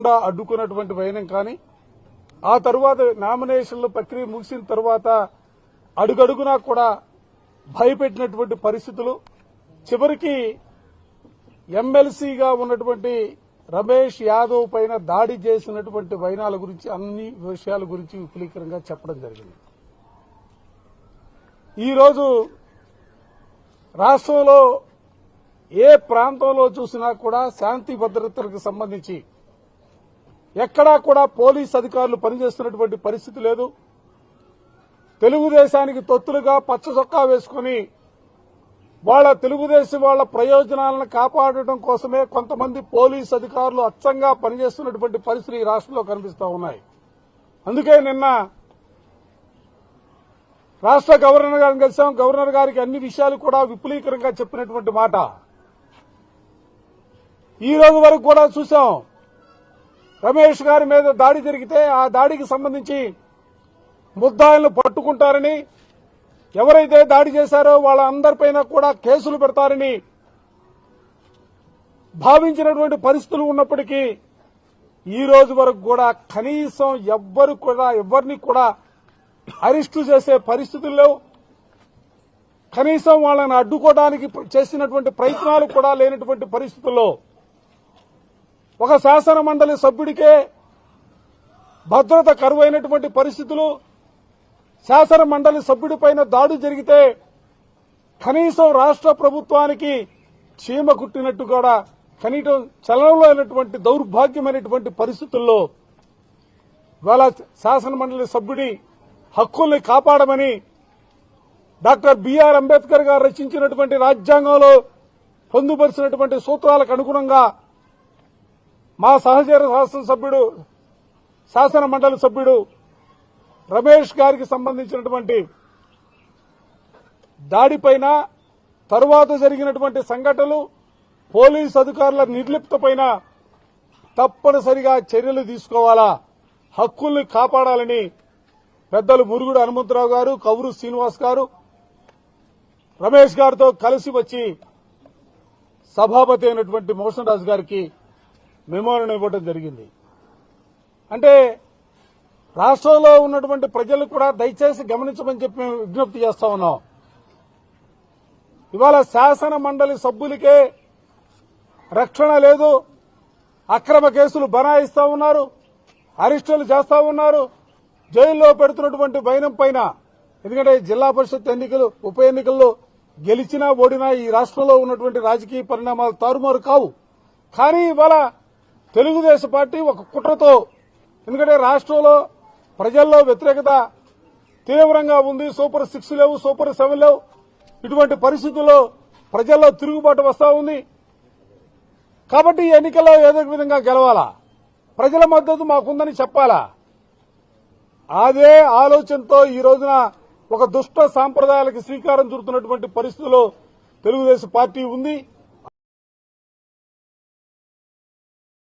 కూడా అడ్డుకున్నటువంటి వైనం కానీ ఆ తరువాత నామినేషన్ల ప్రక్రియ ముగిసిన తర్వాత అడుగడుగునా కూడా భయపెట్టినటువంటి పరిస్థితులు. చివరికి ఎమ్మెల్సీగా ఉన్నటువంటి రమేష్ యాదవ్ పైన దాడి చేసినటువంటి వైనాల గురించి అన్ని విషయాల గురించి విపులీకరంగా చెప్పడం జరిగింది. ఈరోజు రాష్ట్రంలో ఏ ప్రాంతంలో చూసినా కూడా శాంతి భద్రతలకు సంబంధించి ఎక్కడా కూడా పోలీస్ అధికారులు పనిచేస్తున్నటువంటి పరిస్థితి లేదు. తెలుగుదేశానికి తొత్తులుగా పచ్చ చొక్కా వేసుకుని వాళ్ళ తెలుగుదేశం వాళ్ళ ప్రయోజనాలను కాపాడటం కోసమే కొంతమంది పోలీస్ అధికారులు అచ్చంగా పనిచేస్తున్నటువంటి పరిస్థితులు ఈ రాష్ట్రంలో కనిపిస్తూ ఉన్నాయి. అందుకే నిన్న రాష్ట్ర గవర్నర్ గారిని కలిసాం. గవర్నర్ గారికి అన్ని విషయాలు కూడా విపులీకరంగా చెప్పినటువంటి మాట. ఈ రోజు వరకు కూడా చూసాం. రమేష్ గారి మీద దాడి జరిగితే ఆ దాడికి సంబంధించి ముద్దాయిలను పట్టుకుంటారని ఎవరైతే దాడి చేశారో వాళ్ళందరిపైన కూడా కేసులు పెడతారని భావించినటువంటి పరిస్థితులు ఉన్నప్పటికీ ఈ రోజు వరకు కూడా కనీసం ఎవ్వరు కూడా ఎవరిని కూడా అరెస్టు చేసే పరిస్థితులు లేవు. కనీసం వాళ్ళని అడ్డుకోవడానికి చేసినటువంటి ప్రయత్నాలు కూడా లేనటువంటి పరిస్థితుల్లో ఒక శాసన మండలి సభ్యుడికే భద్రత కరువైనటువంటి పరిస్థితులు శాసన మండలి సభ్యుడిపైన దాడి జరిగితే కనీసం రాష్ట్ర ప్రభుత్వానికి చీమ కుట్టినట్టు కూడా కనీసం చలనంలో అయినటువంటి దౌర్భాగ్యమైనటువంటి పరిస్థితుల్లో ఇవాళ శాసన మండలి సభ్యుడి హక్కుల్ని కాపాడమని డాక్టర్ బిఆర్ అంబేద్కర్ గారు రచించినటువంటి రాజ్యాంగంలో పొందుపరిచినటువంటి సూత్రాలకు అనుగుణంగా మా సహచర శాసనసభ్యుడు శాసన మండలి సభ్యుడు రమేష్ గారికి సంబంధించినటువంటి దాడిపైన తరువాత జరిగినటువంటి సంఘటనలు పోలీసు అధికారుల నిర్లిప్తపైన తప్పనిసరిగా చర్యలు తీసుకోవాలా? హక్కుల్ని కాపాడాలని పెద్దలు మురుగుడు హనుమంతరావు గారు కౌరు శ్రీనివాస్ గారు రమేష్ గారితో కలిసి వచ్చి సభాపతి అయినటువంటి మోషన్ రాజు గారికి మెమోరం ఇవ్వడం జరిగింది. అంటే రాష్ట్రంలో ఉన్నటువంటి ప్రజలు కూడా దయచేసి గమనించమని చెప్పి మేము విజ్ఞప్తి చేస్తా ఉన్నాం. ఇవాళ శాసన మండలి సభ్యులకే రక్షణ లేదు. అక్రమ కేసులు బనాయిస్తా ఉన్నారు. అరెస్టులు చేస్తా ఉన్నారు. జైల్లో పెడుతున్నటువంటి భయనం పైన ఎందుకంటే జిల్లా పరిషత్ ఎన్నికలు ఉప ఎన్నికల్లో గెలిచినా ఓడినా ఈ రాష్ట్రంలో ఉన్నటువంటి రాజకీయ పరిణామాలు తారుమారు కావు. కానీ ఇవాళ తెలుగుదేశం పార్టీ ఒక కుట్రతో ఎందుకంటే రాష్ట్రంలో ప్రజల్లో వ్యతిరేకత తీవ్రంగా ఉంది. సూపర్ సిక్స్ లేవు సూపర్ సెవెన్ లేవు. ఇటువంటి పరిస్థితుల్లో ప్రజల్లో తిరుగుబాటు వస్తా ఉంది. కాబట్టి ఎన్నికల్లో ఏదో విధంగా గెలవాలా? ప్రజల మద్దతు మాకుందని చెప్పాలా? అదే ఆలోచనతో ఈ రోజున ఒక దుష్ట సాంప్రదాయాలకు శ్రీకారం చుడుతున్నటువంటి పరిస్థితుల్లో తెలుగుదేశం పార్టీ ఉంది.